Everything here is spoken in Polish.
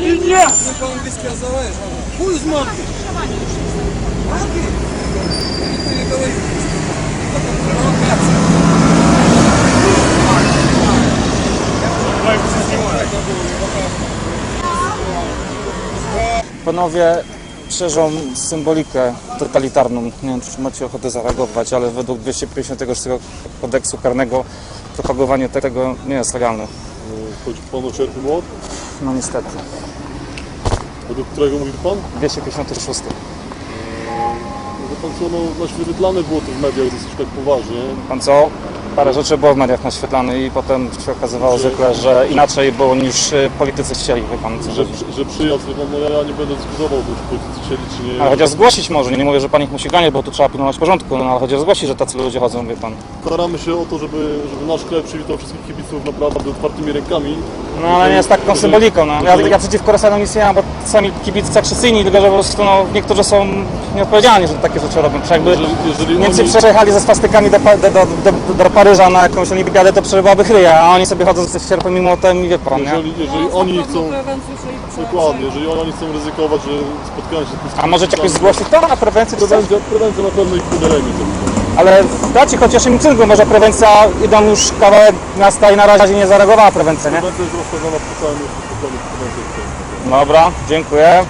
Nie! Ty po. Chuj z matki! Panowie szerzą symbolikę totalitarną. Nie wiem, czy macie ochotę zareagować, ale według 256 kodeksu karnego propagowanie tego nie jest legalne. Choć pan o No niestety. Według którego mówi pan? 256. Wie pan co, no naświetlane było to w mediach dosyć tak poważnie. Pan co? Parę rzeczy było w mediach naświetlane i potem się okazywało zwykle, że inaczej było niż y, politycy chcieli, wie pan co Że, chodzi. że przyjazd, no ja nie będę dyskutował, bo czy politycy chcieli czy nie. Ale chociaż zgłosić może, nie mówię, że pan ich musi ganiać, bo tu trzeba pilnować porządku, no ale chociaż zgłosić, że tacy ludzie chodzą, wie pan. Staramy się o to, żeby, żeby nasz klub przywitał wszystkich kibiców naprawdę otwartymi rękami. No ale nie jest taką symboliką, no. Ja, ja przeciwko Rosjanom nic nie mam, bo sami kibice agresyjni, tylko że po prostu no, niektórzy są nieodpowiedzialni, że takie rzeczy robią. Przecież jakby Jeżeli, jeżeli Niemcy oni, przejechali ze swastykami do, do, do, do, do Paryża na jakąś olimpiadę, to przebywałaby chryja, a oni sobie chodzą ze sierpem i młotem i wie pan, nie? jeżeli, jeżeli oni chcą, dokładnie, jeżeli oni chcą ryzykować, że spotkają się z A możecie jakoś zgłosić to na prewencję czy coś? Prewencja, prewencja na pewno ich podejmie. Ale dajcie chociaż im cynku, może prewencja, idą już kawałek miasta i na razie nie zareagowała prewencja, nie? Prewencja jest rozstawiona po całym. Dobra, dziękuję.